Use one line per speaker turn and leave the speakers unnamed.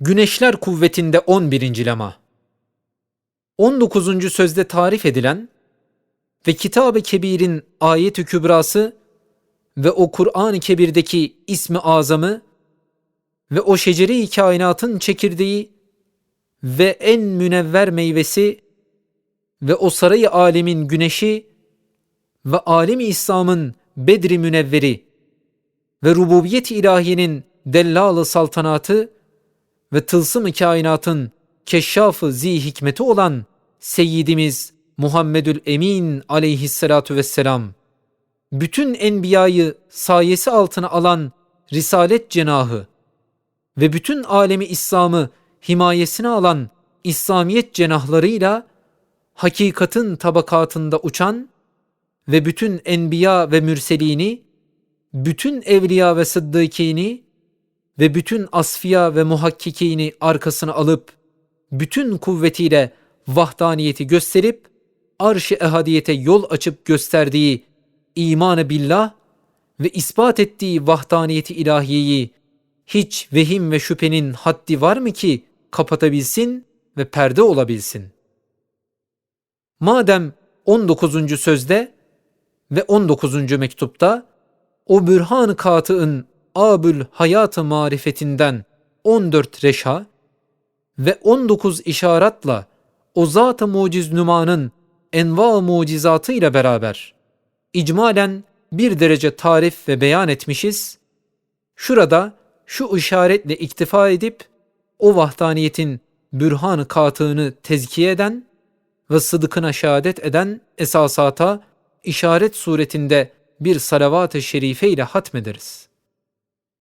Güneşler kuvvetinde 11. lema. 19. sözde tarif edilen ve Kitab-ı Kebir'in ayet-i kübrası ve o Kur'an-ı Kebir'deki ismi azamı ve o şeceri kainatın çekirdeği ve en münevver meyvesi ve o sarayı alemin güneşi ve alemi İslam'ın bedri münevveri ve rububiyet ilahiyenin dellalı saltanatı ve tılsım-ı kainatın keşşafı zi hikmeti olan Seyyidimiz Muhammedül Emin aleyhissalatu vesselam, bütün enbiyayı sayesi altına alan Risalet cenahı ve bütün alemi İslam'ı himayesine alan İslamiyet cenahlarıyla hakikatin tabakatında uçan ve bütün enbiya ve mürselini, bütün evliya ve sıddıkini ve bütün asfiya ve muhakkikini arkasına alıp bütün kuvvetiyle vahdaniyeti gösterip arş-ı ehadiyete yol açıp gösterdiği imanı billah ve ispat ettiği vahdaniyeti ilahiyeyi hiç vehim ve şüphenin haddi var mı ki kapatabilsin ve perde olabilsin? Madem 19. sözde ve 19. mektupta o bürhan-ı katıın abül hayatı marifetinden 14 reşha ve 19 işaratla o zat-ı muciz nümanın enva mucizatı ile beraber icmalen bir derece tarif ve beyan etmişiz. Şurada şu işaretle iktifa edip o vahdaniyetin bürhan-ı katığını tezkiye eden ve sıdıkına şehadet eden esasata işaret suretinde bir salavat-ı şerife ile hatmederiz.